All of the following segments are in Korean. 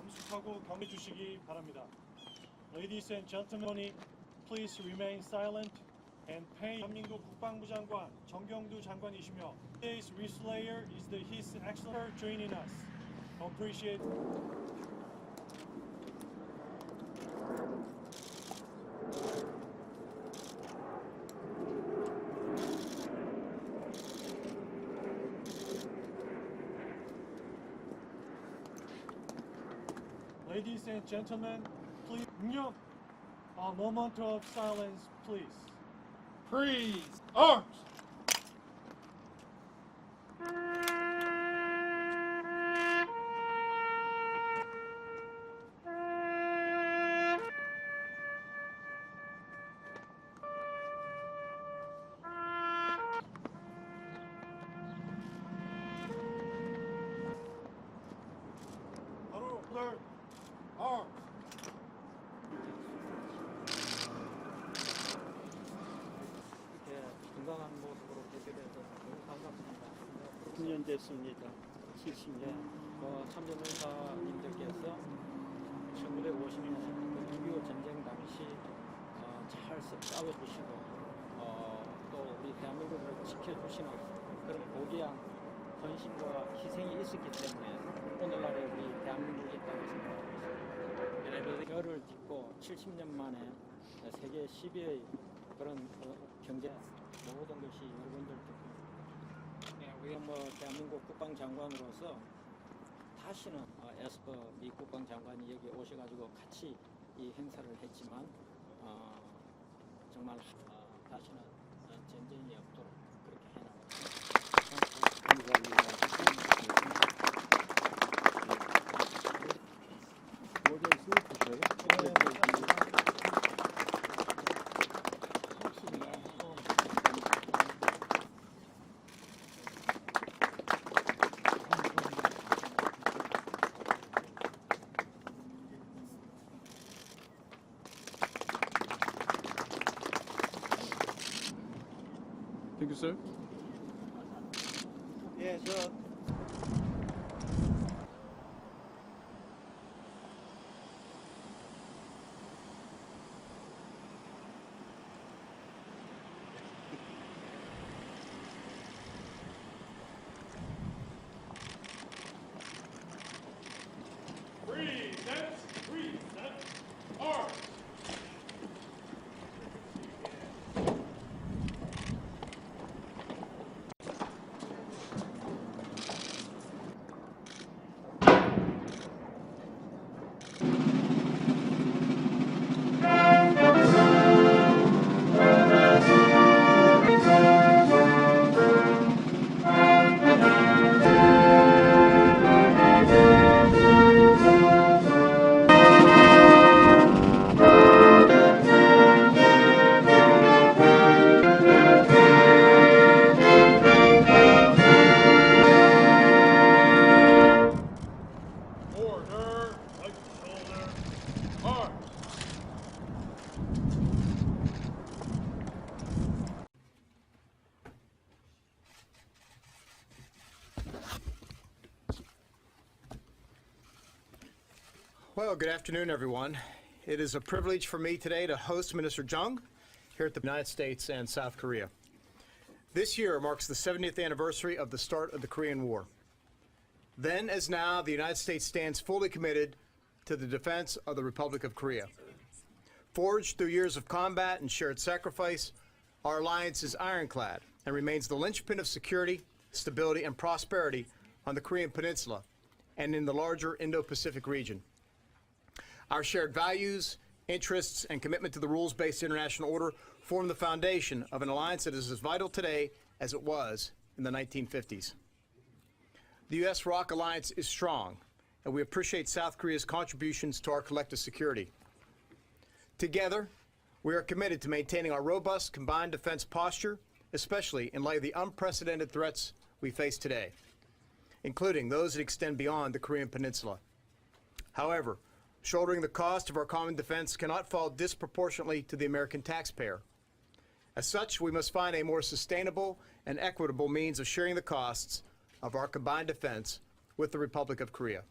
엄숙하고 경계 주시기 바랍니다. Ladies and gentlemen, please remain silent and pay. 대한민국 국방부 장관 정경두 장관이시며 today's Slayer is the His Excellency joining us. Appreciate. And gentlemen, please, a moment of silence, please. Please, Arms! 건강한 모습으로 뵙게 돼서 너무 반갑습니다. 9년 됐습니다. 70년. 어, 참전용사님들께서 1950년 6.25 전쟁 당시 어, 잘 써- 싸워주시고 어, 또 우리 대한민국을 지켜주시는 그런 고귀한 헌신과 희생이 있었기 때문에 오늘날에 우리 대한민국이 있다고 생각하고 있습니다. 그래서 별을 딛고 70년 만에 세계 10위의 그런 어, 경제 모든 것이 여러분들 덕분입니다. 네, 뭐 대한민국 국방장관으로서 다시는 어, 에스퍼 미 국방장관이 여기 오셔가지고 같이 이 행사를 했지만 어, 정말 어, 다시는 어, 전쟁이 없도록 그렇게 해나가겠습니다. 모델 스위프죠? Thank you, sir. 예, 저 good afternoon, everyone. It is a privilege for me today to host Minister Jung here at the United States and South Korea. This year marks the 70th anniversary of the start of the Korean War. Then, as now, the United States stands fully committed to the defense of the Republic of Korea. Forged through years of combat and shared sacrifice, our alliance is ironclad and remains the linchpin of security, stability, and prosperity on the Korean Peninsula and in the larger Indo Pacific region. Our shared values, interests, and commitment to the rules based international order form the foundation of an alliance that is as vital today as it was in the 1950s. The U.S. ROC alliance is strong, and we appreciate South Korea's contributions to our collective security. Together, we are committed to maintaining our robust combined defense posture, especially in light of the unprecedented threats we face today, including those that extend beyond the Korean Peninsula. However, shouldering the cost of our common defense cannot fall disproportionately to the American taxpayer. As such, we must find a more sustainable and equitable means of sharing the costs of our combined defense with the Republic of Korea.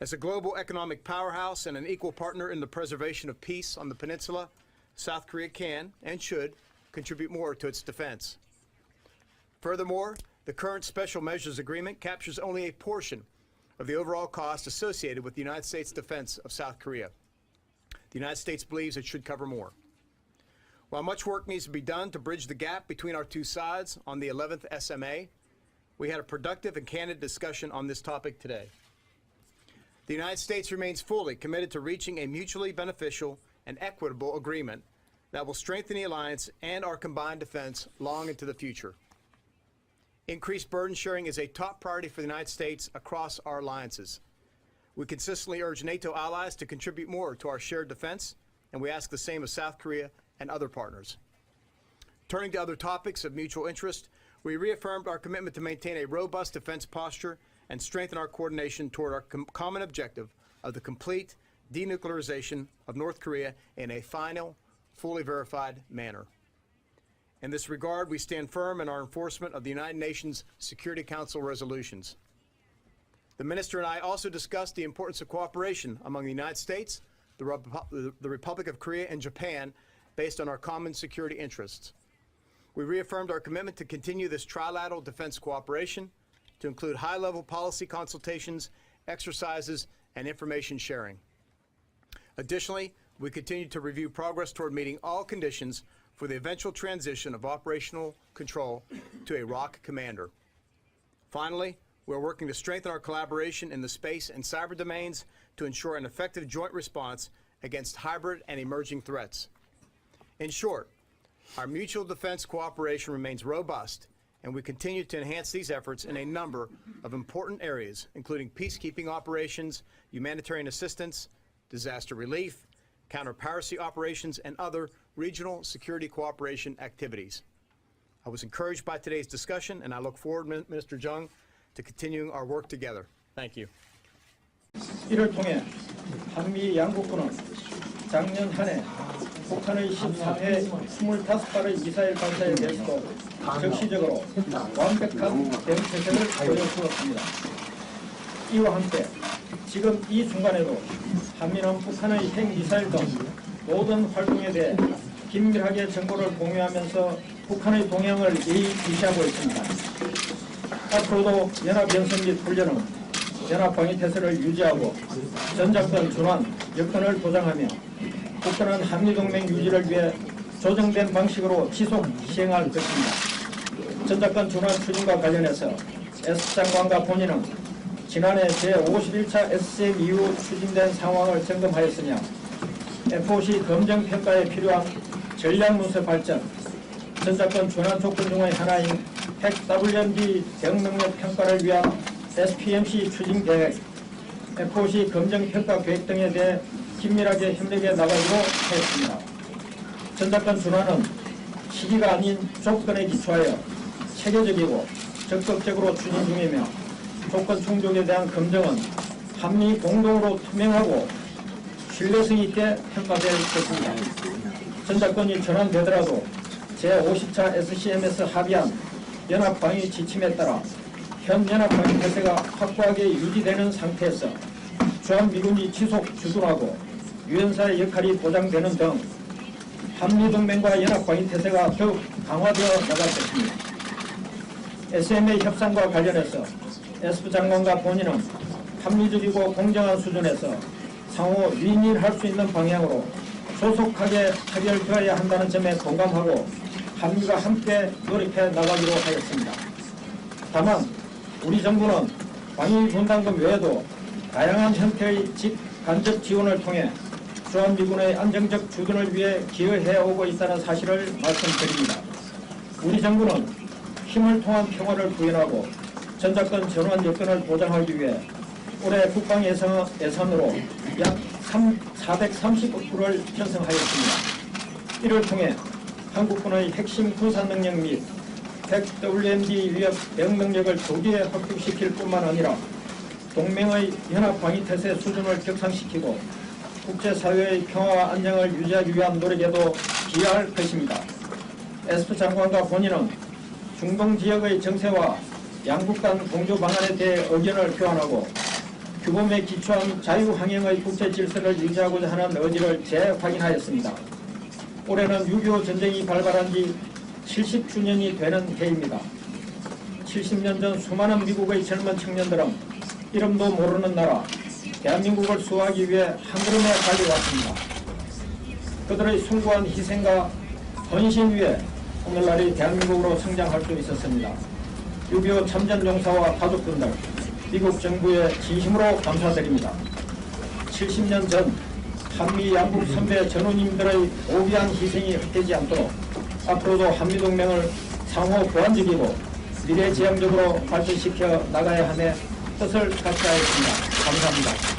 As a global economic powerhouse and an equal partner in the preservation of peace on the peninsula, South Korea can and should contribute more to its defense. Furthermore, the current Special Measures Agreement captures only a portion of the overall cost associated with the United States defense of South Korea. The United States believes it should cover more. While much work needs to be done to bridge the gap between our two sides on the 11th SMA, we had a productive and candid discussion on this topic today. The United States remains fully committed to reaching a mutually beneficial and equitable agreement that will strengthen the alliance and our combined defense long into the future. Increased burden sharing is a top priority for the United States across our alliances. We consistently urge NATO allies to contribute more to our shared defense, and we ask the same of South Korea and other partners. Turning to other topics of mutual interest, we reaffirmed our commitment to maintain a robust defense posture and strengthen our coordination toward our com- common objective of the complete denuclearization of North Korea in a final, fully verified manner. In this regard, we stand firm in our enforcement of the United Nations Security Council resolutions. The minister and I also discussed the importance of cooperation among the United States, the, Repu- the Republic of Korea, and Japan based on our common security interests. We reaffirmed our commitment to continue this trilateral defense cooperation to include high level policy consultations, exercises, and information sharing. Additionally, we continue to review progress toward meeting all conditions for the eventual transition of operational control to a ROC commander. Finally, we are working to strengthen our collaboration in the space and cyber domains to ensure an effective joint response against hybrid and emerging threats. In short, our mutual defense cooperation remains robust, and we continue to enhance these efforts in a number of important areas, including peacekeeping operations, humanitarian assistance, disaster relief, counter-piracy operations, and other regional security cooperation activities. I was encouraged by today's discussion, and I look forward, Min- Minister Jung, to continuing our work together. Thank you. 이를 통해 한미 양국군은 작년 한 해 북한의 13회 25발의 미사일 발사에 대해서도 적시적으로 완벽한 대응태세를 보여주었습니다. 이와 함께 지금 이 순간에도 한미는 북한의 핵미사일 등 모든 활동에 대해 긴밀하게 정보를 공유하면서 북한의 동향을 예의주시하고 있습니다. 앞으로도 연합연습 및 훈련은 연합방위태세를 유지하고 전작권 준환, 여건을 보장하며 국가는 한미동맹 유지를 위해 조정된 방식으로 지속 시행할 것입니다. 전작권 준환 추진과 관련해서 S 장관과 본인은 지난해 제51차 SCM 이후 추진된 상황을 점검하였으며 FOC 검증 평가에 필요한 전략 문서 발전, 전작권 준환 조건 중의 하나인 핵 WMD 대응 능력 평가를 위한 SPMC 추진 계획, FOC 검증 평가 계획 등에 대해 긴밀하게 협력해 나가기로 하였습니다. 전작권 준환은 시기가 아닌 조건에 기초하여 체계적이고 적극적으로 추진 중이며 조건 충족에 대한 검증은 한미 공동으로 투명하고 신뢰성 있게 평가될 것입니다. 전작권이 전환되더라도 제50차 SCM에서 합의한 연합방위 지침에 따라 현 연합방위 태세가 확고하게 유지되는 상태에서 주한미군이 지속 주둔하고 유엔사의 역할이 보장되는 등 한미동맹과 연합방위 태세가 더욱 강화되어 나갈 것입니다. SMA 협상과 관련해서 에스프 장관과 본인은 합리적이고 공정한 수준에서 상호 윈윈할 수 있는 방향으로 소속하게 해결되어야 한다는 점에 공감하고 한미가 함께 노력해 나가기로 하였습니다. 다만 우리 정부는 방위 분담금 외에도 다양한 형태의 직 간접 지원을 통해 주한미군의 안정적 주둔을 위해 기여해 오고 있다는 사실을 말씀드립니다. 우리 정부는 힘을 통한 평화를 구현하고 전작권 전환 여건을 보장하기 위해 올해 국방 예산, 예산으로 약 3, 430억불을 편성하였습니다. 이를 통해 한국군의 핵심 군사 능력 및 핵 WMD 위협 대응 능력을 조기에 확립시킬 뿐만 아니라 동맹의 연합 방위 태세 수준을 격상시키고 국제사회의 평화와 안정을 유지하기 위한 노력에도 기여할 것입니다. 에스프 장관과 본인은 중동 지역의 정세와 양국 간 공조 방안에 대해 의견을 교환하고 규범에 기초한 자유항행의 국제 질서를 유지하고자 하는 의지를 재확인하였습니다. 올해는 6.25 전쟁이 발발한 지 70주년이 되는 해입니다. 70년 전 수많은 미국의 젊은 청년들은 이름도 모르는 나라 대한민국을 수호하기 위해 한 걸음에 달려왔습니다. 그들의 숭고한 희생과 헌신 위에 오늘날의 대한민국으로 성장할 수 있었습니다. 6.25 참전 용사와 가족분들, 미국 정부에 진심으로 감사드립니다. 70년 전 한미 양국 선배 전우님들의 오비한 희생이 헛되지 않도록 앞으로도 한미동맹을 상호 보완적이고 미래지향적으로 발전시켜 나가야 함에 뜻을 같이 하였습니다. 감사합니다.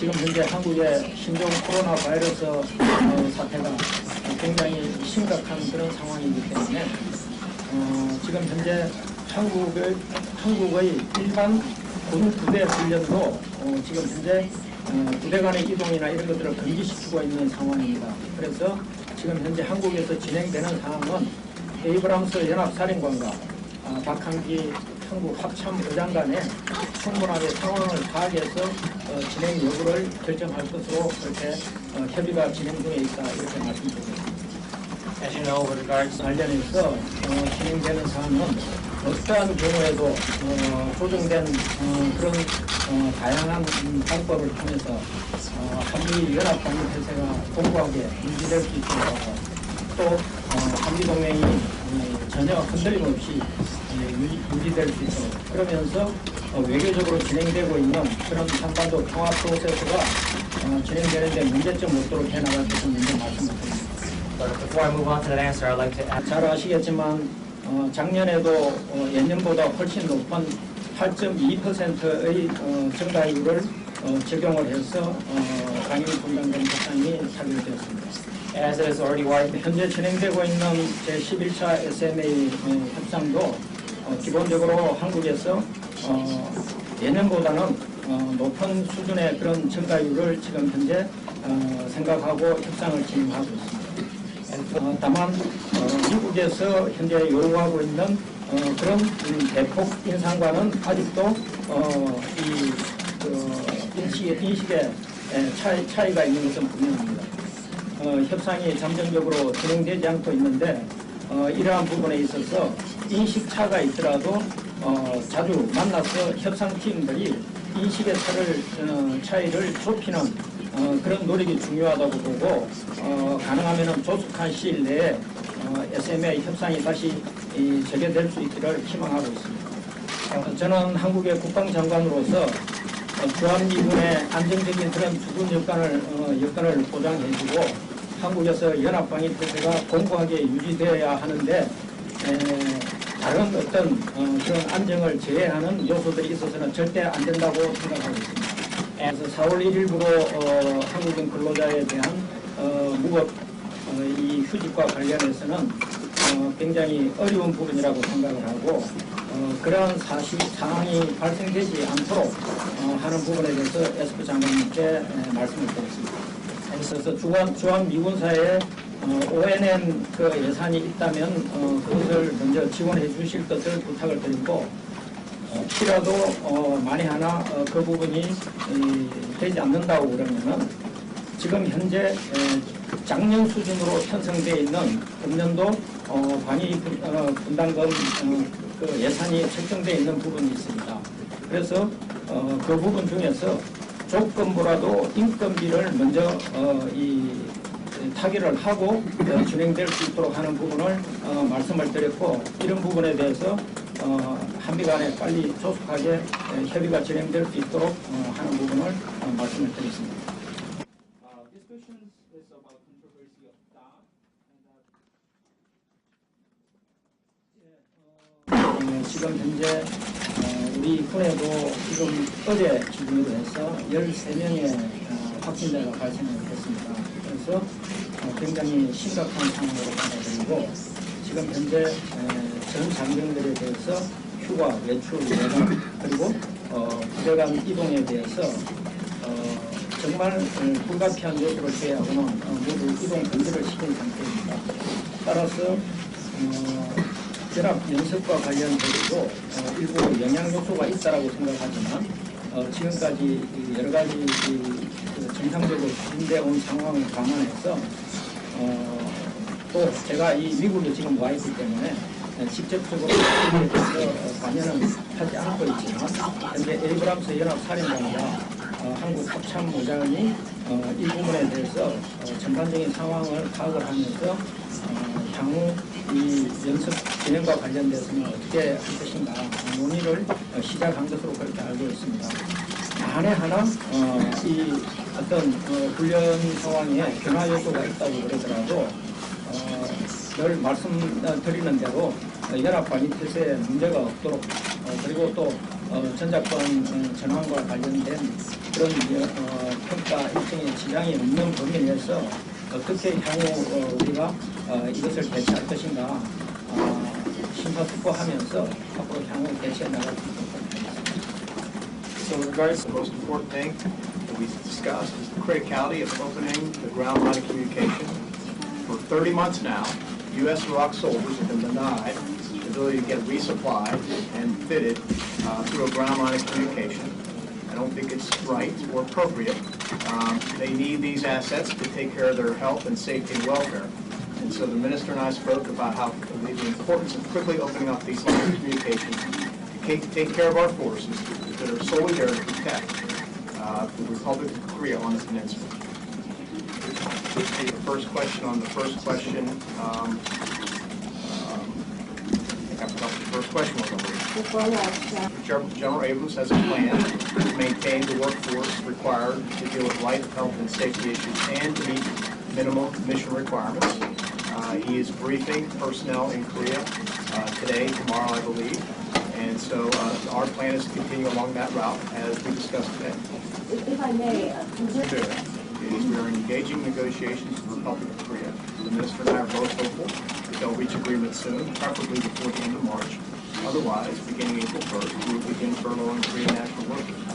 지금 현재 한국의 신종 코로나 바이러스 어, 사태가 굉장히 심각한 그런 상황이기 때문에 어, 지금 현재 한국의 한국의 일반 군 부대 훈련도 어, 지금 현재 어, 부대 간의 이동이나 이런 것들을 금지시키고 있는 상황입니다. 그래서 지금 현재 한국에서 진행되는 상황은 에이브람스 연합사령관과 아, 박한기 한국 합참의장 간에 충분하게 상황을 파악해서 어, 진행 여부를 결정할 것으로 그렇게 어, 협의가 진행 중에 있다 이렇게 말씀드립니다. As you know, with regards 관련해서 어, 진행되는 사항은 어떠한 경우에도 어, 조정된 어, 그런 어, 다양한 음, 방법을 통해서 어, 한미 연합 방위 태세가 공고하게 유지될 수 있도록 또 어, 한미 동맹이 어, 전혀 흔들림 없이 예, 유지, 유지될 수 있도록 그러면서 어, 외교적으로 진행되고 있는 그런 한반도 통합 프로세스가 어, 진행되는데 문제점 없도록 해나갈 것을 먼저 말씀을 드립니다. but before I move on to that answer, I'd like to add 잘 아시겠지만 어, 작년에도 어, 예년보다 훨씬 높은 8.2%의 어, 증가율을 어, 적용을 해서 어, 강의 분담금 협상이 타결되었습니다. as it is already widely 현재 진행되고 있는 제11차 SMA 어, 협상도 어, 기본적으로 한국에서 어, 예년보다는 어, 높은 수준의 그런 증가율을 지금 현재 어, 생각하고 협상을 진행하고 있습니다. 어, 다만 어, 미국에서 현재 요구하고 있는 어, 그런 음, 대폭 인상과는 아직도 어, 이 그, 인식의, 인식의 에, 차이, 차이가 있는 것은 분명합니다. 어, 협상이 잠정적으로 진행되지 않고 있는데 어, 이러한 부분에 있어서 인식 차가 있더라도 어, 자주 만나서 협상팀들이 인식의 차를, 어, 차이를 좁히는 어, 그런 노력이 중요하다고 보고 어, 가능하면 조속한 시일 내에 어, SMA 협상이 다시 이, 재개될 수 있기를 희망하고 있습니다. 어, 저는 한국의 국방장관으로서 어, 주한미군의 안정적인 그런 주군 여건을, 어, 여건을 보장해주고 한국에서 연합방위 태세가 공고하게 유지되어야 하는데 에, 다른 어떤 어, 그런 안정을 제해하는 요소들이 있어서는 절대 안 된다고 생각하고 있습니다. 그래서 4월 1일부로 어, 한국인 근로자에 대한 어, 무급 어, 이 휴직과 관련해서는 어, 굉장히 어려운 부분이라고 생각을 하고 어, 그러한 사실 상황이 발생되지 않도록 어, 하는 부분에 대해서 에스프 장관님께 에, 말씀을 드렸습니다. 그래서 주한, 주한 미군사에 어, ONN 그 예산이 있다면 어, 그것을 먼저 지원해 주실 것을 부탁을 드리고 어, 혹시라도 어, 만에 하나 어, 그 부분이 이, 되지 않는다고 그러면은 지금 현재 에, 작년 수준으로 편성되어 있는 금년도 어, 방위 분, 어, 분담금 어, 그 예산이 책정되어 있는 부분이 있습니다. 그래서 어, 그 부분 중에서 조건부라도 인건비를 먼저 어, 이 타결을 하고 어, 진행될 수 있도록 하는 부분을 어, 말씀을 드렸고 이런 부분에 대해서 어, 한미 간에 빨리 조속하게 에, 협의가 진행될 수 있도록 어, 하는 부분을 어, 말씀을 드렸습니다. 어, 지금 현재 어, 우리 군에도 지금 어제 기준으로 해서 13명의 어, 확진자가 발생을 했습니다. 그래서 어, 굉장히 심각한 상황으로 받아들이고 지금 현재 에, 전 장병들에 대해서 휴가, 외출, 예방 그리고 어, 부대간 이동에 대해서 어, 정말 음, 불가피한 요소를 제외하고는 어, 모두 이동 금지를 시킨 상태입니다. 따라서 어, 연합 연습과 관련해서도 어, 일부 영향 요소가 있다라고 생각하지만 어, 지금까지 이 여러 가지 정상적으로 진행되어 온 상황을 감안해서 어, 또 제가 이 미국에 지금 와 있기 때문에 어, 직접적으로 관여는 하지 않고 있지만 현재 에이브람스 연합 살인방과 어, 한국 합참무장이 어, 이 부분에 대해서 어, 전반적인 상황을 파악을 하면서 어, 향후 이 연습 진행과 관련돼서는 어떻게 할 것인가 논의를 어, 시작한 것으로 그렇게 알고 있습니다. 만에 하나 어, 이 어떤 어, 훈련 상황에 변화 요소가 있다고 그러더라도 어, 늘 말씀드리는 대로 어, 연합 관리 태세에 문제가 없도록 어, 그리고 또 어, 전작권 어, 전환과 관련된 그런 어, 평가 일정의 지장이 없는 범위 내에서 어떻게 향후 어, 우리가 어, 이것을 대처할 것인가 어, 심사숙고하면서 앞으로 향후 대처해 나갈 수 있도록 하겠습니다. So in regards, the most important thing that we discussed is the criticality of opening the ground line of communication. For 30 months now, U.S. Iraq soldiers have been denied the ability to get resupplied and fitted uh, through a ground line of communication. Don't think it's right or appropriate. Um, They need these assets to take care of their health and safety and welfare. And so the minister and I spoke about how the importance of quickly opening up these lines of communication to take, take care of our forces that are solely there to protect uh, the Republic of Korea on the peninsula. The first question on the first question, um, I think I forgot what the first question was already. General General Abrams has a plan to maintain the workforce required to deal with life, health, and safety issues and to meet minimum mission requirements. Uh, He is briefing personnel in Korea uh, today, tomorrow, I believe. And so uh, our plan is to continue along that route as we discussed today. If I may, uh, Is we are engaging negotiations with the Republic of Korea. The minister and I are both hopeful they'll reach agreement soon, preferably before the end of March. Otherwise, beginning April 1st, we will begin furloughing Korean national workers.